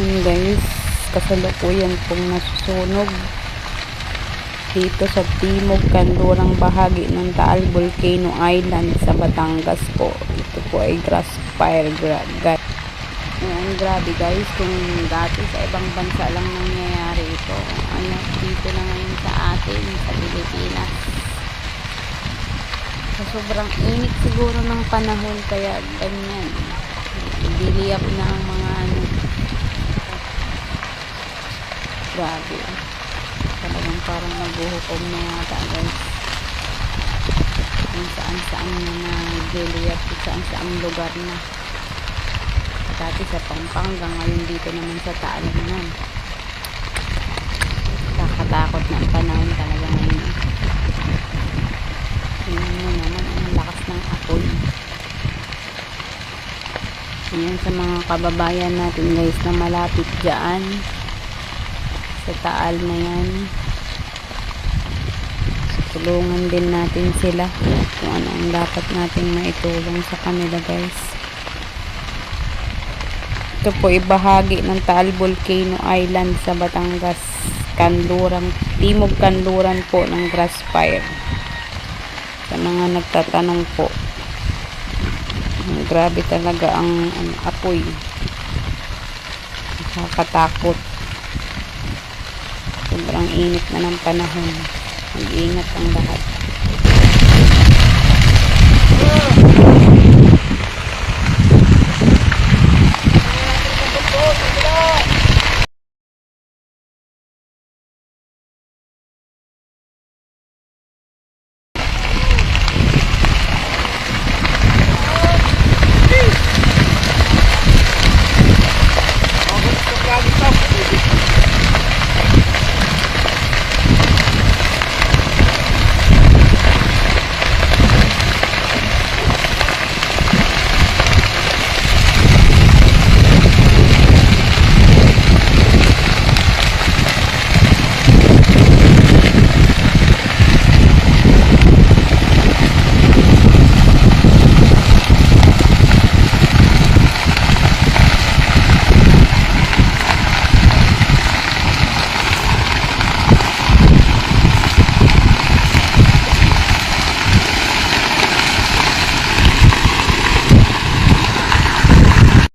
Ayun guys, kasalukuyan pong nasusunog dito sa timog kanlurang bahagi ng Taal Volcano Island sa Batangas po. Ito po ay grass fire guys. Ayan, grabe guys, kung dati sa ibang bansa lang nangyayari ito, ano, dito na ngayon sa atin, sa Pilipinas. Sa sobrang init siguro ng panahon, kaya ganyan. Biliyap na ang mga ano, Grabe. Talagang parang naguhukom na yata guys. Kung saan saan na nag-relief, kung saan saan lugar na. Dati sa Pampanga, ngayon dito naman sa Taal naman. Kakatakot na ang panahon talaga ngayon. Tingnan mo naman, ang lakas ng apoy. Yan sa mga kababayan natin guys na malapit dyan sa taal na yan. Tulungan din natin sila kung ano ang dapat nating maitulong sa kanila guys. Ito po ibahagi ng Taal Volcano Island sa Batangas. Kanluran, Timog Kanluran po ng grass fire. Sa mga nagtatanong po grabe talaga ang, ang apoy. Nakakatakot sobrang init na ng panahon. Mag-ingat ang lahat